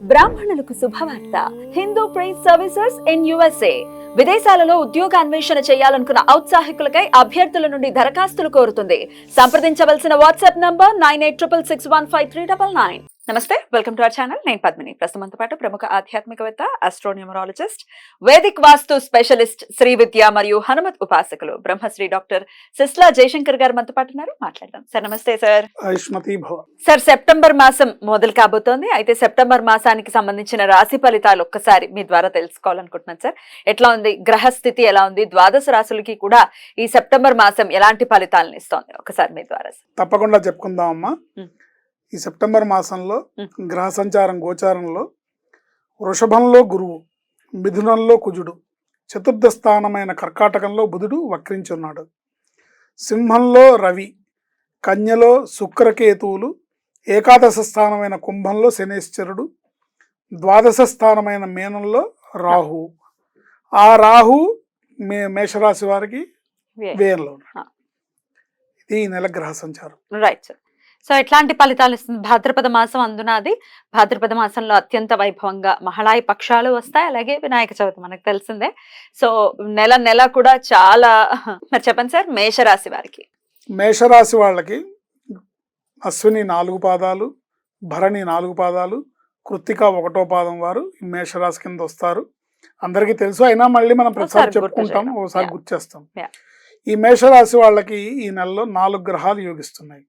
బ్రాహ్మణులకు శుభవార్త. Hindu prize services in USA. విదేశాలలో ఉద్యోగ అన్వేషణ చేయాలనుకున్న ఔత్సాహికులకై అభ్యర్థుల నుండి దరఖాస్తులు కోరుతుంది. సంప్రదించవలసిన WhatsApp number nine eight triple six one five three double nine. నమస్తే వెల్కమ్ టు అవర్ ఛానల్. నేను పద్మిని. ప్రస్తుతంతో పాటు ప్రముఖ ఆధ్యాత్మికవేత్త ఆస్ట్రోన్యూమరాలజిస్ట్ వేదిక్ వాస్తు స్పెషలిస్ట్ శ్రీ విద్య మరియు హనుమత్ ఉపాసకులు బ్రహ్మశ్రీ డాక్టర్ సిస్లా జయశంకర్ గారు మనతో పాటు ఉన్నారు. మాట్లాడదాం. సార్ నమస్తే సార్. సార్ సెప్టెంబర్ మాసం మొదలు కాబోతోంది. అయితే సెప్టెంబర్ మాసానికి సంబంధించిన రాశి ఫలితాలు ఒక్కసారి మీ ద్వారా తెలుసుకోవాలనుకుంటున్నాను సార్. ఎట్లా ఉంది? గ్రహ స్థితి ఎలా ఉంది? ద్వాదశ రాశులకి కూడా ఈ సెప్టెంబర్ మాసం ఎలాంటి ఫలితాలను ఇస్తోంది? ఒకసారి మీ ద్వారా. తప్పకుండా చెప్పుకుందాం అమ్మా. ఈ సెప్టెంబర్ మాసంలో. గ్రహ సంచారం గోచారంలో వృషభంలో గురువు మిథునంలో కుజుడు చతుర్థ స్థానమైన కర్కాటకంలో బుధుడు వక్రించి ఉన్నాడు సింహంలో రవి కన్యలో శుక్రకేతువులు ఏకాదశ స్థానమైన కుంభంలో శనేశ్వరుడు ద్వాదశ స్థానమైన మీనంలో రాహు ఆ రాహు మే మేషరాశి వారికి వే- వ్యయంలో ఉన్నాడు. ఆ. ఇది ఈ నెల గ్రహ సంచారం రైట్ సార్ సో ఎట్లాంటి ఫలితాలు ఇస్తుంది? భాద్రపద మాసం అందున అది. భాద్రపద మాసంలో అత్యంత వైభవంగా మహళాయి పక్షాలు వస్తాయి. అలాగే వినాయక చవితి మనకు తెలిసిందే. సో నెల నెల కూడా చాలా మరి చెప్పండి సార్ మేషరాశి వారికి. మేషరాశి వాళ్ళకి అశ్విని నాలుగు పాదాలు భరణి నాలుగు పాదాలు కృత్తిక ఒకటో పాదం వారు మేషరాశి కింద వస్తారు. అందరికీ తెలుసు. అయినా మళ్ళీ మనం ఒకసారి ప్రతిసారి గుర్తు చెప్పుకుంటాం Yeah. గుర్తు చేస్తాం. ఈ మేషరాశి వాళ్ళకి ఈ నెలలో నాలుగు గ్రహాలు యోగిస్తున్నాయి.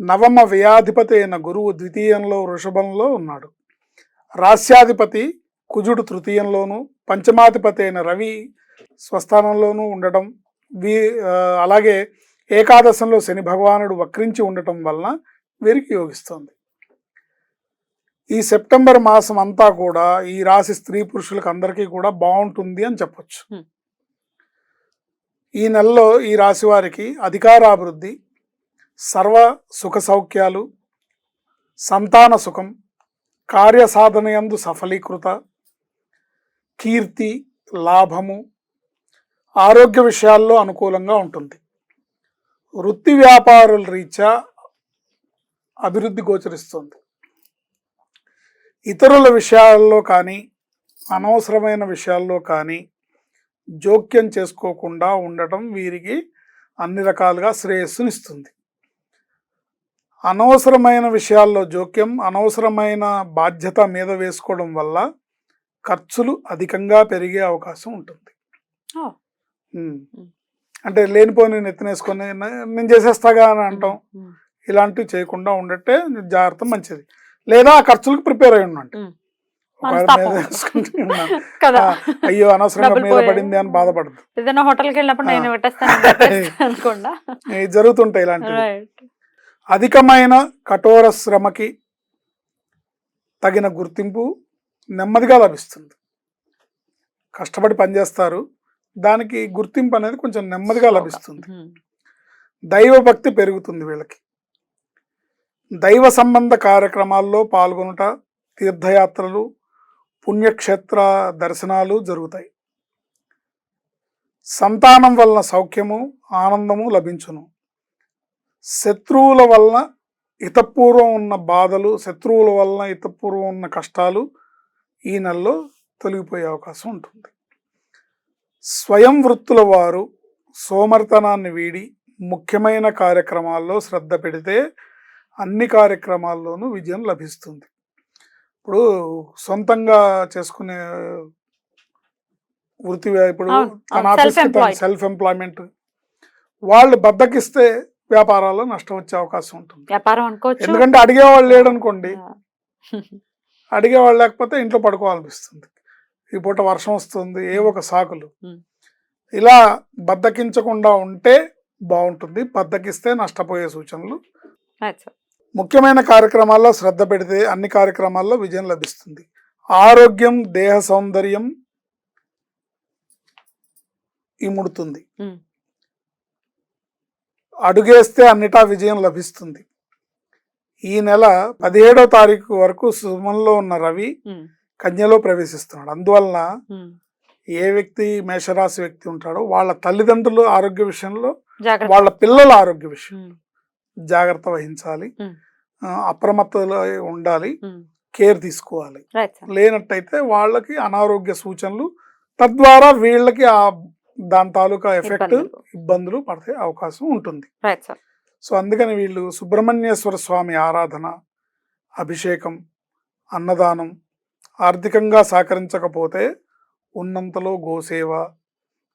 నవమ వ్యయాధిపతి అయిన గురువు ద్వితీయంలో వృషభంలో ఉన్నాడు. రాస్యాధిపతి కుజుడు తృతీయంలోను పంచమాధిపతి అయిన రవి స్వస్థానంలోనూ ఉండటం వీ అలాగే ఏకాదశంలో శని భగవానుడు వక్రించి ఉండటం వలన వీరికి యోగిస్తుంది. ఈ సెప్టెంబర్ మాసం అంతా కూడా ఈ రాశి స్త్రీ పురుషులకు అందరికీ కూడా బాగుంటుంది అని చెప్పొచ్చు. ఈ నెలలో ఈ రాశి వారికి అధికారాభివృద్ధి సర్వ సుఖ సౌఖ్యాలు సంతాన సుఖం కార్యసాధనయందు సఫలీకృత కీర్తి లాభము ఆరోగ్య విషయాల్లో అనుకూలంగా ఉంటుంది. వృత్తి వ్యాపారుల రీత్యా అభివృద్ధి గోచరిస్తుంది. ఇతరుల విషయాల్లో కానీ అనవసరమైన విషయాల్లో కానీ జోక్యం చేసుకోకుండా ఉండటం వీరికి అన్ని రకాలుగా శ్రేయస్సునిస్తుంది. అనవసరమైన విషయాల్లో జోక్యం అనవసరమైన బాధ్యత మీద వేసుకోవడం వల్ల ఖర్చులు అధికంగా పెరిగే అవకాశం ఉంటుంది. అంటే లేనిపోని నెత్తినేసుకొని "నే- నేను చేసేస్తాగా అని అంటాం. ఇలాంటివి చేయకుండా ఉండటే జాగ్రత్త మంచిది. లేదా ఆ ఖర్చులకు ప్రిపేర్ అయి ఉండండి. ఉమ్. ఒకవేళ మనస్తాపం. మీద వేసుకుంటే ఉన్నా. కదా. ఆ, అయ్యో అనవసరంగా మీద. పడింది అని బాధపడదు ఏదైనా హోటల్కి వెళ్ళినప్పుడు నేను. పెట్టేస్తాను జరుగుతుంటాయి ఇలాంటివి. అధికమైన కఠోర శ్రమకి తగిన గుర్తింపు నెమ్మదిగా లభిస్తుంది. కష్టపడి పనిచేస్తారు. దానికి గుర్తింపు అనేది కొంచెం నెమ్మదిగా లభిస్తుంది. దైవభక్తి పెరుగుతుంది వీళ్ళకి. దైవ సంబంధ కార్యక్రమాల్లో పాల్గొనుట తీర్థయాత్రలు పుణ్యక్షేత్ర దర్శనాలు జరుగుతాయి. సంతానం వలన సౌఖ్యము ఆనందము లభించును. శత్రువుల వలన ఇతపూర్వం ఉన్న బాధలు శత్రువుల వలన ఇతపూర్వం ఉన్న కష్టాలు ఈ నెలలో తొలగిపోయే అవకాశం ఉంటుంది స్వయం వృత్తుల వారు సోమర్తనాన్ని వీడి ముఖ్యమైన కార్యక్రమాల్లో శ్రద్ధ పెడితే అన్ని కార్యక్రమాల్లోనూ విజయం లభిస్తుంది ఇప్పుడు సొంతంగా చేసుకునే వృత్తి ఇప్పుడు తన ఆఫీస్కి. సెల్ఫ్ ఎంప్లాయ్మెంట్ వాళ్ళు బద్దకిస్తే వ్యాపారాల్లో నష్టం వచ్చే అవకాశం ఉంటుంది. వ్యాపారం అనుకోవచ్చు. ఎందుకంటే అడిగేవాళ్ళు లేడనుకోండి. ఆ. అడిగేవాళ్ళు లేకపోతే ఇంట్లో పడుకోవాలనిపిస్తుంది. ఈ పూట వర్షం వస్తుంది ఏ ఒక సాకులు. ఇలా బద్దకించకుండా ఉంటే బాగుంటుంది. బద్దకిస్తే నష్టపోయే సూచనలు. ముఖ్యమైన కార్యక్రమాల్లో శ్రద్ధ పెడితే అన్ని కార్యక్రమాల్లో విజయం లభిస్తుంది. ఆరోగ్యం దేహ సౌందర్యం ఇముడుతుంది. అడుగేస్తే అన్నిటా విజయం లభిస్తుంది. ఈ నెల పదిహేడో తారీఖు వరకు సుమంలో ఉన్న రవి కన్యలో ప్రవేశిస్తున్నాడు. అందువలన. ఏ వ్యక్తి మేషరాశి వ్యక్తి ఉంటాడో వాళ్ళ తల్లిదండ్రులు ఆరోగ్య విషయంలో వాళ్ళ పిల్లల ఆరోగ్య విషయం ఉమ్, జాగ్రత్త వహించాలి. అప్రమత్తలో ఉండాలి. కేర్ తీసుకోవాలి. లేనట్టయితే వాళ్ళకి అనారోగ్య సూచనలు తద్వారా వీళ్ళకి ఆ దాని తాలూకా ఎఫెక్ట్ ఇబ్బందులు. పడే అవకాశం ఉంటుంది. సో అందుకని వీళ్ళు సుబ్రహ్మణ్యేశ్వర స్వామి ఆరాధన అభిషేకం అన్నదానం ఆర్థికంగా సహకరించకపోతే ఉన్నంతలో గోసేవ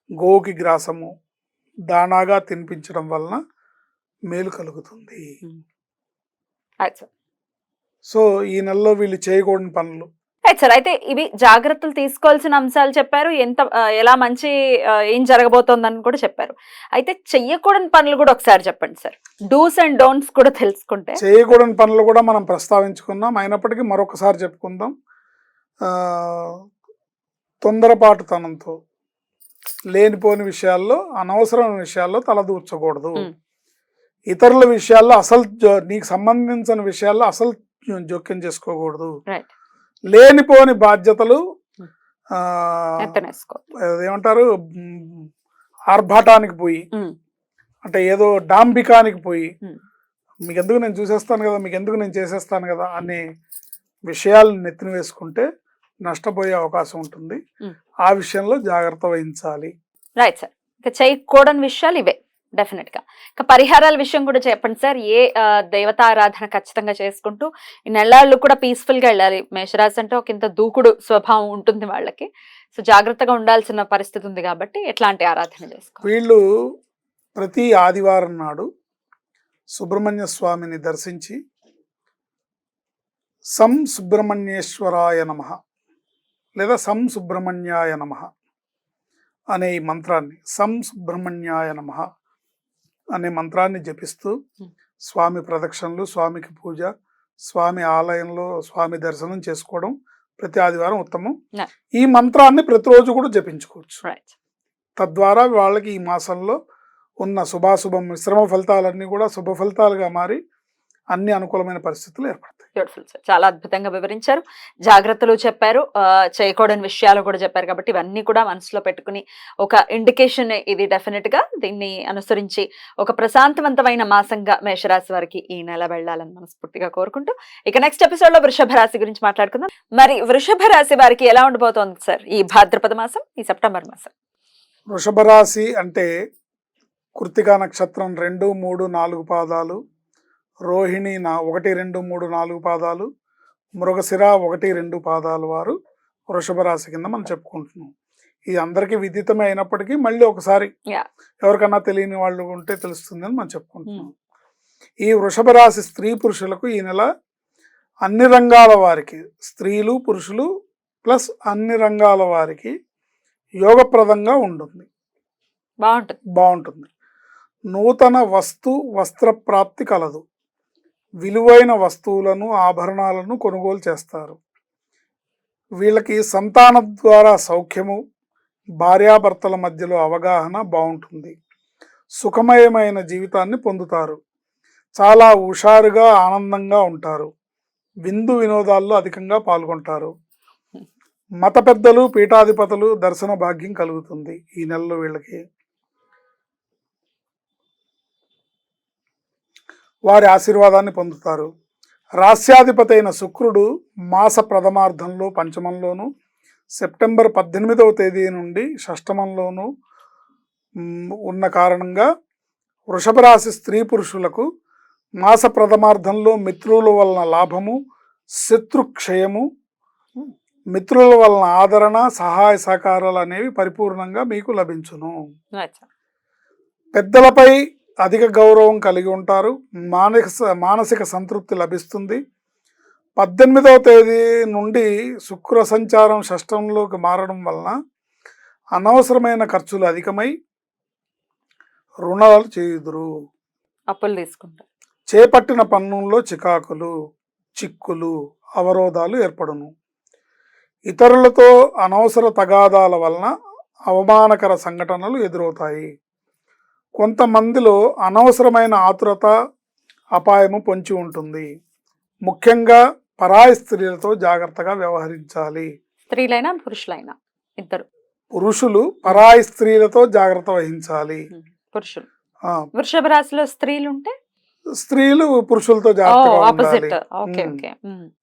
గోకి గ్రాసము దానాగా తినిపించడం వలన మేలు కలుగుతుంది. సార్ సో ఈ నెలలో వీళ్ళు చేయకూడని పనులు రైట్ సార్ అయితే ఇవి జాగ్రత్తలు తీసుకోవాల్సిన అంశాలు చెప్పారు. ఎంత ఎలా మంచి ఏం జరగబోతోందని కూడా చెప్పారు. అయితే చెయ్యకూడని పనులు కూడా ఒకసారి చెప్పండి సార్ డూస్ అండ్ డోంట్స్ కూడా తెలుసుకుంటే. చేయకూడని పనులు కూడా మనం ప్రస్తావించుకున్నాం అయినప్పటికీ మరొకసారి చెప్పుకుందాం. ఆ, తొందరపాటుతనంతో లేనిపోని విషయాల్లో అనవసరమైన విషయాల్లో తలదూర్చకూడదు. ఇతరుల విషయాల్లో అసలు నీకు సంబంధించిన విషయాల్లో అసలు జోక్యం చేసుకోకూడదు. లేనిపోని బాధ్యతలు ఏమంటారు ఆర్భాటానికి పోయి. అంటే ఏదో డాంబికానికి పోయి మ్. మీకు ఎందుకు నేను చూసేస్తాను కదా మీకు ఎందుకు నేను చేసేస్తాను కదా అనే విషయాలు నెత్తిన వేసుకుంటే నష్టపోయే అవకాశం ఉంటుంది. ఆ విషయంలో జాగ్రత్త వహించాలి రైట్ సార్ ఇక చేయకూడని విషయాలు ఇవే డెఫినెట్గా ఇంకా ఇక పరిహారాల విషయం కూడా చెప్పండి సార్. ఏ దేవతారాధన ఖచ్చితంగా చేసుకుంటూ ఈ నెల్లాళ్ళు కూడా పీస్ఫుల్గా వెళ్ళాలి. మేషరాశి అంటే ఒక ఇంత దూకుడు స్వభావం ఉంటుంది వాళ్ళకి. సో జాగ్రత్తగా ఉండాల్సిన పరిస్థితి ఉంది కాబట్టి ఎట్లాంటి ఆరాధన చేసుకో వీళ్ళు ప్రతి ఆదివారం నాడు సుబ్రహ్మణ్య స్వామిని దర్శించి సం సుబ్రహ్మణ్యేశ్వరాయ నమ లేదా సం సుబ్రహ్మణ్యాయ నమ అనే ఈ మంత్రాన్ని సం సుబ్రహ్మణ్యాయ నమ అనే మంత్రాన్ని జపిస్తూ. స్వామి ప్రదక్షిణలు స్వామికి పూజ స్వామి ఆలయంలో స్వామి దర్శనం చేసుకోవడం ప్రతి ఆదివారం ఉత్తమం. ఈ మంత్రాన్ని ప్రతిరోజు కూడా జపించుకోవచ్చు తద్వారా వాళ్ళకి ఈ మాసంలో ఉన్న శుభాశుభ మిశ్రమ ఫలితాలన్నీ కూడా శుభ ఫలితాలుగా మారి అన్ని అనుకూలమైన పరిస్థితులు ఏర్పడతాయి. బ్యూటిఫుల్ సార్ చాలా అద్భుతంగా వివరించారు. జాగ్రత్తలు చెప్పారు. చేయకూడని విషయాలు కూడా చెప్పారు కాబట్టి ఇవన్నీ కూడా మనసులో పెట్టుకుని ఒక ఇండికేషన్ ఇది డెఫినెట్గా దీన్ని అనుసరించి ఒక ప్రశాంతవంతమైన మాసంగా మేషరాశి వారికి ఈ నెల వెళ్ళాలని మనస్ఫూర్తిగా కోరుకుంటూ ఇక నెక్స్ట్ ఎపిసోడ్లో వృషభ రాశి గురించి మాట్లాడుకుందాం. మరి వృషభ రాశి వారికి ఎలా ఉండబోతోంది సార్ ఈ భాద్రపద మాసం ఈ సెప్టెంబర్ మాసం. వృషభ రాశి అంటే కృతికా నక్షత్రం రెండు మూడు నాలుగు పాదాలు. రోహిణి నా ఒకటి రెండు మూడు నాలుగు పాదాలు మృగశిర ఒకటి రెండు పాదాలు వారు వృషభ రాశి కింద మనం చెప్పుకుంటున్నాం. ఇది అందరికీ విదితమే అయినప్పటికీ మళ్ళీ ఒకసారి. ఎవరికన్నా తెలియని వాళ్ళు ఉంటే తెలుస్తుందని మనం చెప్పుకుంటున్నాం. ఈ వృషభ రాశి స్త్రీ పురుషులకు ఈ నెల అన్ని రంగాల వారికి స్త్రీలు పురుషులు ప్లస్ అన్ని రంగాల వారికి యోగప్రదంగా ఉంటుంది. బాగుంటుంది. బాగుంటుంది. నూతన వస్తు వస్త్ర ప్రాప్తి కలదు. విలువైన వస్తువులను ఆభరణాలను కొనుగోలు చేస్తారు. వీళ్ళకి సంతానం ద్వారా సౌఖ్యము భార్యాభర్తల మధ్యలో అవగాహన బాగుంటుంది. సుఖమయమైన జీవితాన్ని పొందుతారు. చాలా హుషారుగా ఆనందంగా ఉంటారు. విందు వినోదాల్లో అధికంగా పాల్గొంటారు. మత పెద్దలు పీఠాధిపతులు దర్శన భాగ్యం కలుగుతుంది ఈ నెలలో వీళ్ళకి. వారి ఆశీర్వాదాన్ని పొందుతారు. రాస్యాధిపతి అయిన శుక్రుడు మాస ప్రథమార్థంలో పంచమంలోను సెప్టెంబర్ పద్దెనిమిదవ తేదీ నుండి షష్టమంలోను ఉన్న కారణంగా వృషభ రాశి స్త్రీ పురుషులకు మాస ప్రథమార్థంలో మిత్రుల వలన లాభము శత్రుక్షయము మిత్రుల వలన ఆదరణ సహాయ సహకారాలు అనేవి పరిపూర్ణంగా మీకు లభించును. పెద్దలపై అధిక గౌరవం కలిగి ఉంటారు. మానసిక మానసిక సంతృప్తి లభిస్తుంది. పద్దెనిమిదవ తేదీ నుండి శుక్ర సంచారం షష్టంలోకి మారడం వలన అనవసరమైన ఖర్చులు అధికమై రుణాలు చేయుదురు. అప్పులు తీసుకుంటారు. చేపట్టిన పన్నుల్లో చికాకులు చిక్కులు అవరోధాలు ఏర్పడును. ఇతరులతో అనవసర తగాదాల వలన అవమానకర సంఘటనలు ఎదురవుతాయి. కొంతమందిలో అనవసరమైన ఆతురత అపాయము పొంచి ఉంటుంది. ముఖ్యంగా పరాయి స్త్రీలతో జాగ్రత్తగా వ్యవహరించాలి. స్త్రీలైనా పురుషులైనా ఇద్దరు. పురుషులు పరాయి స్త్రీలతో జాగ్రత్త వహించాలి. పురుషులు. ఆ, వృషభ రాశిలో స్త్రీలు ఉంటే స్త్రీలు పురుషులతో జాగ్రత్తగా ఉండాలి.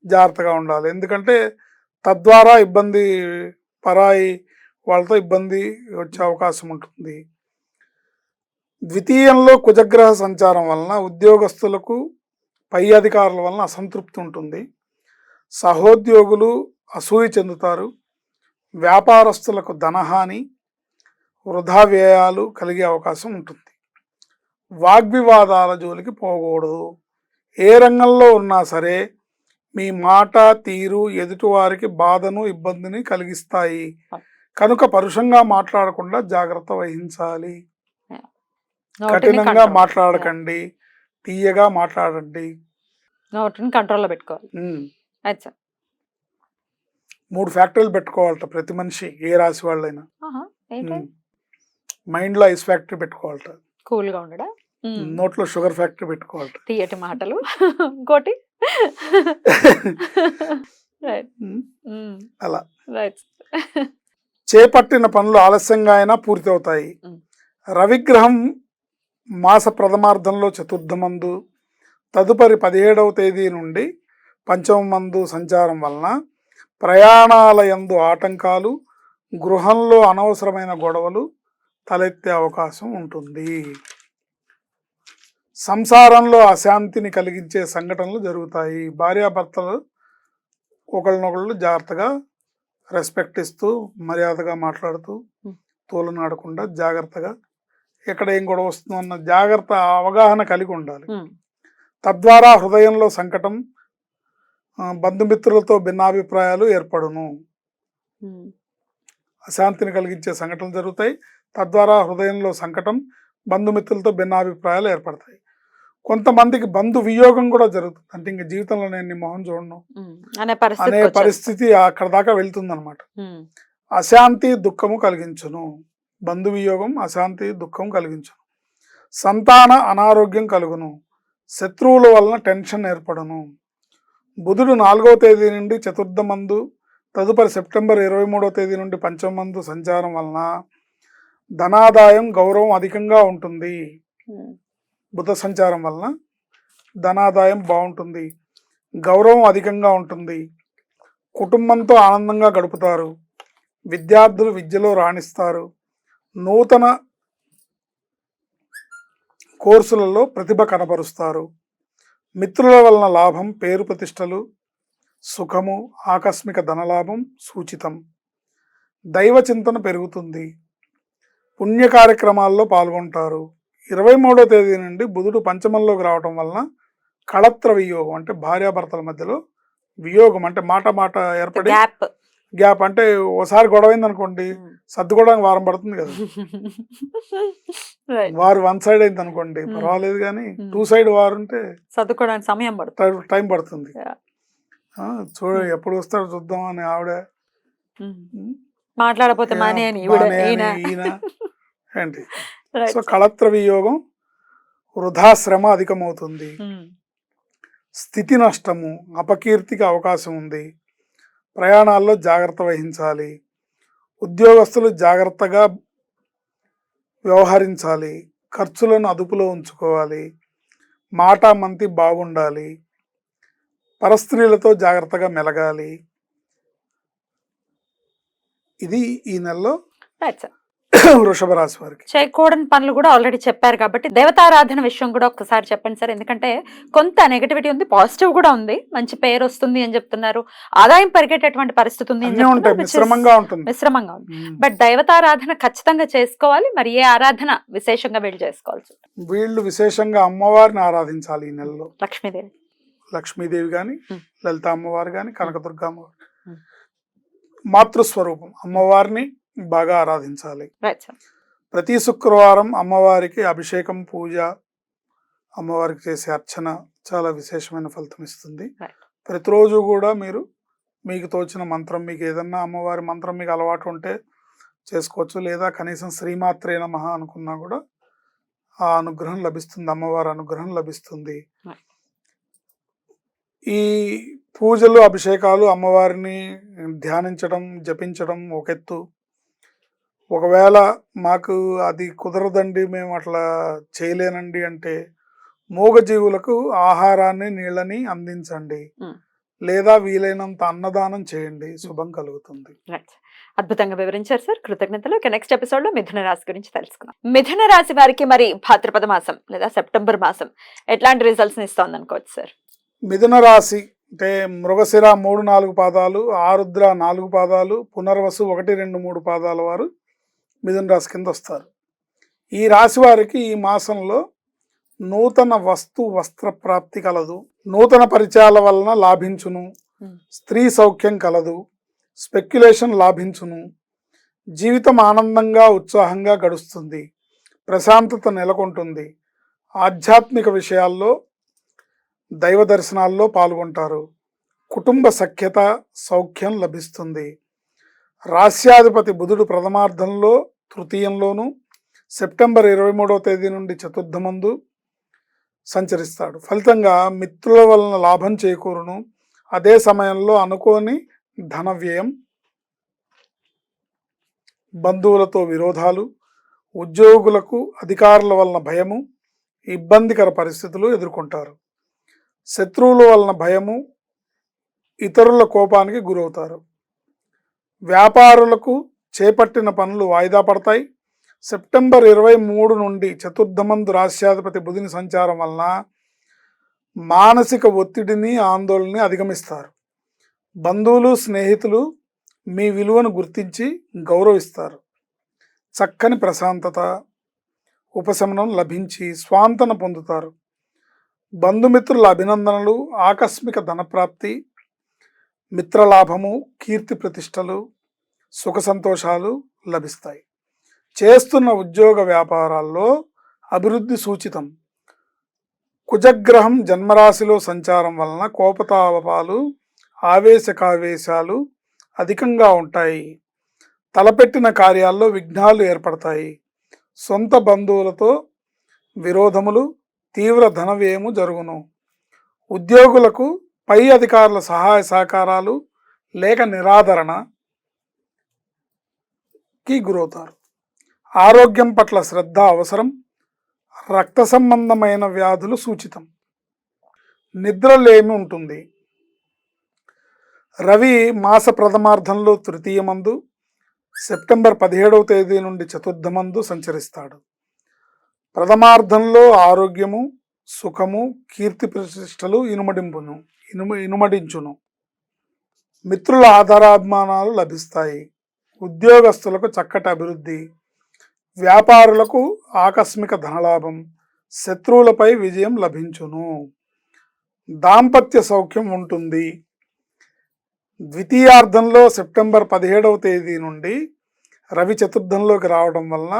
జాగ్రత్తగా ఉండాలి. ఎందుకంటే తద్వారా ఇబ్బంది పరాయి వాళ్ళతో ఇబ్బంది వచ్చే అవకాశం ఉంటుంది. ద్వితీయంలో కుజగ్రహ సంచారం వలన ఉద్యోగస్తులకు పై అధికారుల వలన అసంతృప్తి ఉంటుంది. సహోద్యోగులు అసూయ చెందుతారు. వ్యాపారస్తులకు ధనహాని వృధా వ్యయాలు కలిగే అవకాశం ఉంటుంది. వాగ్వివాదాల జోలికి పోకూడదు. ఏ రంగంలో ఉన్నా సరే మీ మాట తీరు ఎదుటివారికి బాధను ఇబ్బందిని కలిగిస్తాయి. కనుక పరుషంగా మాట్లాడకుండా జాగ్రత్త వహించాలి. కఠినంగా. మాట్లాడకండి. తీయగా మాట్లాడండి. నోటిని కంట్రోల్లో పెట్టుకోవాలి. మూడు ఫ్యాక్టరీలు పెట్టుకోవాలట ప్రతి మనిషి ఏ రాశి వాళ్ళైనా. మైండ్లో ఐస్ ఫ్యాక్టరీ పెట్టుకోవాలట. కూల్గా ఉండడా నోట్లో షుగర్ ఫ్యాక్టరీ పెట్టుకోవాలట. తీయటి మాటలు. ఇంకోటి. అలా. చేపట్టిన పనులు ఆలస్యంగా అయినా పూర్తవుతాయి ఉమ్. రవిగ్రహం మాస ప్రథమార్థంలో చతుర్థమందు తదుపరి పదిహేడవ తేదీ నుండి పంచమ మందు సంచారం వలన ప్రయాణాల యందు ఆటంకాలు గృహంలో అనవసరమైన గొడవలు తలెత్తే అవకాశం ఉంటుంది సంసారంలో అశాంతిని కలిగించే సంఘటనలు జరుగుతాయి భార్యాభర్తలు ఒకళ్ళనొకళ్ళు జాగ్రత్తగా రెస్పెక్ట్ ఇస్తూ మర్యాదగా మాట్లాడుతూ. తోలనాడకుండా జాగ్రత్తగా ఎక్కడ ఏం గొడవ వస్తుందో అన్న జాగ్రత్త అవగాహన కలిగి ఉండాలి. తద్వారా హృదయంలో సంకటం బంధుమిత్రులతో భిన్నాభిప్రాయాలు ఏర్పడును. అశాంతిని కలిగించే సంఘటనలు జరుగుతాయి. తద్వారా హృదయంలో సంకటం బంధుమిత్రులతో భిన్నాభిప్రాయాలు ఏర్పడతాయి. కొంతమందికి బంధు వియోగం కూడా జరుగుతుంది. అంటే ఇంక జీవితంలో నేను నీ మొహం చూడను అనే పరిస్థితి అనే పరిస్థితి అక్కడ దాకా వెళ్తుందన్నమాట. ఉమ్, అశాంతి దుఃఖము కలిగించును. బంధు వియోగం అశాంతి దుఃఖం కలిగించును. సంతాన అనారోగ్యం కలుగును. శత్రువుల వలన టెన్షన్ ఏర్పడును. బుధుడు నాలుగవ తేదీ నుండి చతుర్థమందు తదుపరి సెప్టెంబర్ ఇరవై మూడవ తేదీ నుండి పంచమందు సంచారం వలన ధనాదాయం గౌరవం అధికంగా ఉంటుంది. బుధ సంచారం వలన ధనాదాయం బాగుంటుంది. గౌరవం అధికంగా ఉంటుంది. కుటుంబంతో ఆనందంగా గడుపుతారు. విద్యార్థులు విద్యలో రాణిస్తారు. నూతన కోర్సులలో ప్రతిభ కనబరుస్తారు. మిత్రుల వలన లాభం పేరు ప్రతిష్టలు సుఖము ఆకస్మిక ధనలాభం సూచితం. దైవ చింతన పెరుగుతుంది. పుణ్య కార్యక్రమాల్లో పాల్గొంటారు. ఇరవై మూడో తేదీ నుండి బుధుడు పంచమంలోకి రావటం వలన కళత్ర వియోగం అంటే భార్యాభర్తల మధ్యలో వియోగం అంటే మాట మాట ఏర్పడి గ్యాప్. అంటే ఓసారి గొడవైంది అనుకోండి. సర్దుకోవడానికి వారం పడుతుంది కదా. వారు వన్ సైడ్ అయింది అనుకోండి Hmm. పర్వాలేదు కానీ Hmm. టూ సైడ్ వారు ఉంటే చదువుకోవడానికి సమయం పడుతుంది. టైం- పడుతుంది. చూడ Hmm. ఎప్పుడు వస్తాడో చూద్దాం అని ఆవిడ. మాట్లాడపోతే ఏంటి. సో కళత్ర వియోగం వృధా శ్రమ అధికమవుతుంది స్థితి నష్టము అపకీర్తికి అవకాశం ఉంది. ప్రయాణాల్లో జాగ్రత్త వహించాలి. ఉద్యోగస్తులు జాగ్రత్తగా వ్యవహరించాలి ఖర్చులను అదుపులో ఉంచుకోవాలి మాట మంతి బాగుండాలి పరస్త్రీలతో జాగ్రత్తగా మెలగాలి ఇది ఈ నెలలో. వృషభ రాశి వారికి చేయకూడని పనులు కూడా ఆల్రెడీ చెప్పారు కాబట్టి దేవతారాధన విషయం కూడా ఒకసారి చెప్పండి సార్. ఎందుకంటే కొంత నెగటివిటీ ఉంది పాజిటివ్ కూడా ఉంది. మంచి పేరు వస్తుంది అని చెప్తున్నారు. ఆదాయం పెరిగేటటువంటి పరిస్థితి ఉంది మిశ్రమంగా ఉంటుంది. మిశ్రమంగా ఉంది. బట్ దైవతారాధన ఖచ్చితంగా చేసుకోవాలి మరి ఏ ఆరాధన విశేషంగా వీళ్ళు చేసుకోవాల్సి? వీళ్ళు విశేషంగా అమ్మవారిని ఆరాధించాలి ఈ నెలలో. లక్ష్మీదేవి. లక్ష్మీదేవి కానీ. లలిత అమ్మవారు కానీ కనకదుర్గ అమ్మవారు. మాతృస్వరూపం అమ్మవారిని బాగా ఆరాధించాలి. ప్రతి శుక్రవారం అమ్మవారికి అభిషేకం పూజ అమ్మవారికి చేసే అర్చన చాలా విశేషమైన ఫలితం ఇస్తుంది. ప్రతిరోజు కూడా మీరు మీకు తోచిన మంత్రం మీకు ఏదన్నా అమ్మవారి మంత్రం మీకు అలవాటు ఉంటే చేసుకోవచ్చు. లేదా కనీసం శ్రీమాత్రే నమః అనుకున్నా కూడా ఆ అనుగ్రహం లభిస్తుంది అమ్మవారి అనుగ్రహం లభిస్తుంది. ఈ పూజలు అభిషేకాలు అమ్మవారిని ధ్యానించడం జపించడం ఒక ఎత్తు ఒకవేళ మాకు అది కుదరదండి మేము అట్లా చేయలేనండి అంటే మూగజీవులకు ఆహారాన్ని నీళ్ళని అందించండి. లేదా వీలైనంత అన్నదానం చేయండి. శుభం కలుగుతుంది. అద్భుతంగా వివరించారు సార్. కృతజ్ఞతలు. ఇక నెక్స్ట్ ఎపిసోడ్లో మిథున రాశి గురించి తెలుసుకుందాం. మిథున రాశి వారికి మరి భాద్రపద మాసం లేదా సెప్టెంబర్ మాసం ఎట్లాంటి రిజల్ట్స్ ఇస్తోంది అనుకోవచ్చు సార్? మిథున రాశి అంటే మృగశిర మూడు నాలుగు పాదాలు ఆరుద్ర నాలుగు పాదాలు పునర్వసు ఒకటి రెండు మూడు పాదాల వారు మిథున రాశి కింద వస్తారు. ఈ రాశి వారికి ఈ మాసంలో నూతన వస్తు వస్త్ర ప్రాప్తి కలదు. నూతన పరిచయాల వలన లాభించును. స్త్రీ సౌఖ్యం కలదు. స్పెక్యులేషన్ లాభించును. జీవితం ఆనందంగా ఉత్సాహంగా గడుస్తుంది. ప్రశాంతత నెలకొంటుంది. ఆధ్యాత్మిక విషయాల్లో దైవ దర్శనాల్లో పాల్గొంటారు. కుటుంబ సఖ్యత సౌఖ్యం లభిస్తుంది. రాస్యాధిపతి బుధుడు ప్రథమార్థంలో తృతీయంలోను సెప్టెంబర్ ఇరవై మూడవ తేదీ నుండి చతుర్థమందు సంచరిస్తాడు. ఫలితంగా మిత్రుల వలన లాభం చేకూరును. అదే సమయంలో అనుకోని ధన వ్యయం బంధువులతో విరోధాలు ఉద్యోగులకు అధికారుల వలన భయము ఇబ్బందికర పరిస్థితులు ఎదుర్కొంటారు. శత్రువుల వలన భయము ఇతరుల కోపానికి గురవుతారు. వ్యాపారులకు చేపట్టిన పనులు వాయిదా పడతాయి. సెప్టెంబర్ ఇరవై మూడు నుండి చతుర్థమందు రాష్ట్రాధిపతి బుధిని సంచారం వలన మానసిక ఒత్తిడిని ఆందోళనని అధిగమిస్తారు. బంధువులు స్నేహితులు మీ విలువను గుర్తించి గౌరవిస్తారు. చక్కని ప్రశాంతత ఉపశమనం లభించి స్వాంతన పొందుతారు. బంధుమిత్రుల అభినందనలు ఆకస్మిక ధనప్రాప్తి మిత్రలాభము కీర్తి ప్రతిష్టలు సుఖ సంతోషాలు లభిస్తాయి. చేస్తున్న ఉద్యోగ వ్యాపారాల్లో అభివృద్ధి సూచితం. కుజగ్రహం జన్మరాశిలో సంచారం వలన కోపతాపాలు ఆవేశకావేశాలు అధికంగా ఉంటాయి. తలపెట్టిన కార్యాల్లో విఘ్నాలు ఏర్పడతాయి. సొంత బంధువులతో విరోధములు తీవ్ర ధనవ్యయము జరుగును. ఉద్యోగులకు పై అధికారుల సహాయ సహకారాలు లేక నిరాదరణ కి గురవుతారు ఆరోగ్యం పట్ల శ్రద్ధ అవసరం రక్త సంబంధమైన వ్యాధులు సూచితం. నిద్రలేమి ఉంటుంది. రవి మాస ప్రథమార్థంలో తృతీయమందు సెప్టెంబర్ పదిహేడవ తేదీ నుండి చతుర్థమందు సంచరిస్తాడు. ప్రథమార్థంలో ఆరోగ్యము సుఖము కీర్తి ప్రతిష్టలు ఇనుమడింపును ఇనుమ ఇనుమడించును. మిత్రుల ఆధారాభిమానాలు లభిస్తాయి. ఉద్యోగస్తులకు చక్కటి అభివృద్ధి వ్యాపారులకు ఆకస్మిక ధనలాభం శత్రువులపై విజయం లభించును. దాంపత్య సౌఖ్యం ఉంటుంది. ద్వితీయార్థంలో సెప్టెంబర్ పదిహేడవ తేదీ నుండి రవి చతుర్థంలోకి రావడం వలన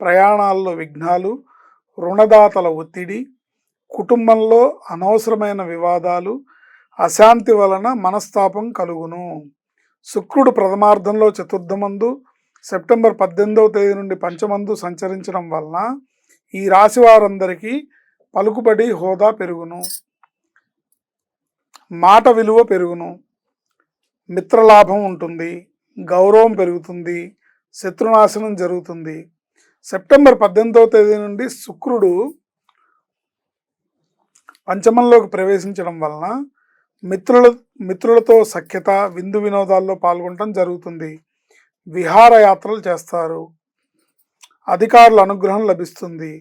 ప్రయాణాల్లో విఘ్నాలు రుణదాతల ఒత్తిడి కుటుంబంలో అనవసరమైన వివాదాలు అశాంతి వలన మనస్తాపం కలుగును. శుక్రుడు ప్రథమార్థంలో చతుర్థమందు సెప్టెంబర్ పద్దెనిమిదవ తేదీ నుండి పంచమందు సంచరించడం వలన ఈ రాశి వారందరికీ పలుకుబడి హోదా పెరుగును. మాట విలువ పెరుగును. మిత్రలాభం ఉంటుంది. గౌరవం పెరుగుతుంది. శత్రునాశనం జరుగుతుంది. సెప్టెంబర్ పద్దెనిమిదవ తేదీ నుండి శుక్రుడు పంచమంలోకి ప్రవేశించడం వలన మిత్రుల మిత్రులతో సఖ్యత విందు వినోదాల్లో పాల్గొనడం జరుగుతుంది. విహారయాత్రలు చేస్తారు. అధికారుల అనుగ్రహం లభిస్తుంది.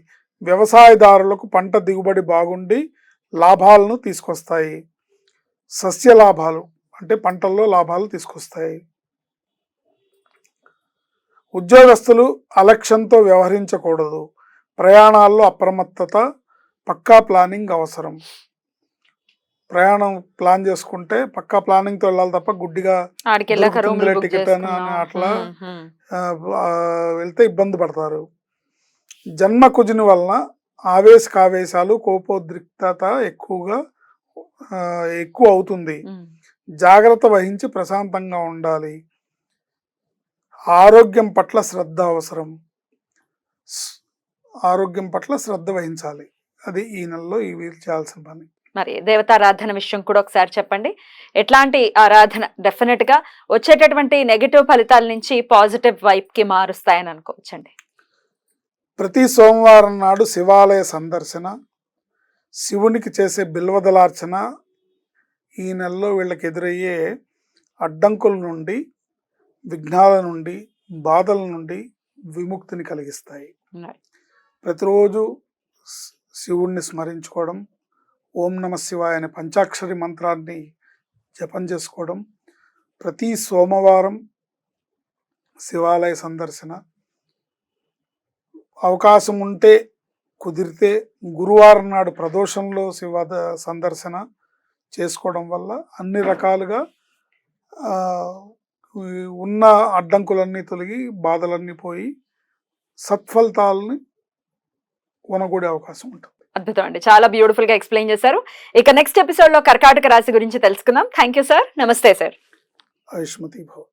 వ్యవసాయదారులకు పంట దిగుబడి బాగుండి లాభాలను తీసుకొస్తాయి. సస్య లాభాలు అంటే పంటల్లో లాభాలు తీసుకొస్తాయి. ఉద్యోగస్తులు అలక్ష్యంతో వ్యవహరించకూడదు. ప్రయాణాల్లో అప్రమత్తత పక్కా ప్లానింగ్ అవసరం. ప్రయాణం ప్లాన్ చేసుకుంటే పక్కా ప్లానింగ్తో వెళ్ళాలి తప్ప గుడ్డిగా టికెట్ అని. అట్లా వెళ్తే ఇబ్బంది పడతారు. జన్మ కుజుని వలన ఆవేశకావేశాలు కోపోద్రిక్తత ఎక్కువగా ఎక్కువ అవుతుంది. జాగ్రత్త వహించి ప్రశాంతంగా ఉండాలి. ఆరోగ్యం పట్ల శ్రద్ధ అవసరం. ఆరోగ్యం పట్ల శ్రద్ధ వహించాలి. అది ఈ నెలలో ఈ వీలు చేయాల్సిన పని. మరి దేవతారాధన విషయం కూడా ఒకసారి చెప్పండి. ఎట్లాంటి ఆరాధన డెఫినెట్గా వచ్చేటటువంటి నెగటివ్ ఫలితాల నుంచి పాజిటివ్ వైప్కి మారుస్తాయని అనుకోవచ్చండి. ప్రతి సోమవారం నాడు శివాలయ సందర్శన శివునికి చేసే బిల్వదలార్చన ఈ నెలలో వీళ్ళకి ఎదురయ్యే అడ్డంకుల నుండి విఘ్నాల నుండి బాధల నుండి విముక్తిని కలిగిస్తాయి. ప్రతిరోజు శివుణ్ణి స్మరించుకోవడం ఓం నమ శివాయ అనే పంచాక్షరి మంత్రాన్ని జపం చేసుకోవడం. ప్రతి సోమవారం శివాలయ సందర్శన. అవకాశం ఉంటే కుదిరితే గురువారం నాడు ప్రదోషంలో శివ సందర్శన చేసుకోవడం వల్ల అన్ని రకాలుగా ఉన్న అడ్డంకులన్నీ తొలగి బాధలన్నీ పోయి సత్ఫలితాలని కొనగూడే అవకాశం ఉంటుంది. అద్భుతం అండి. చాలా బ్యూటిఫుల్గా ఎక్స్ప్లెయిన్ చేశారు. ఇక నెక్స్ట్ ఎపిసోడ్లో కర్కాటక రాశి గురించి తెలుసుకుందాం. థ్యాంక్ యూ సార్ నమస్తే సార్ ఆయుష్మతి భవ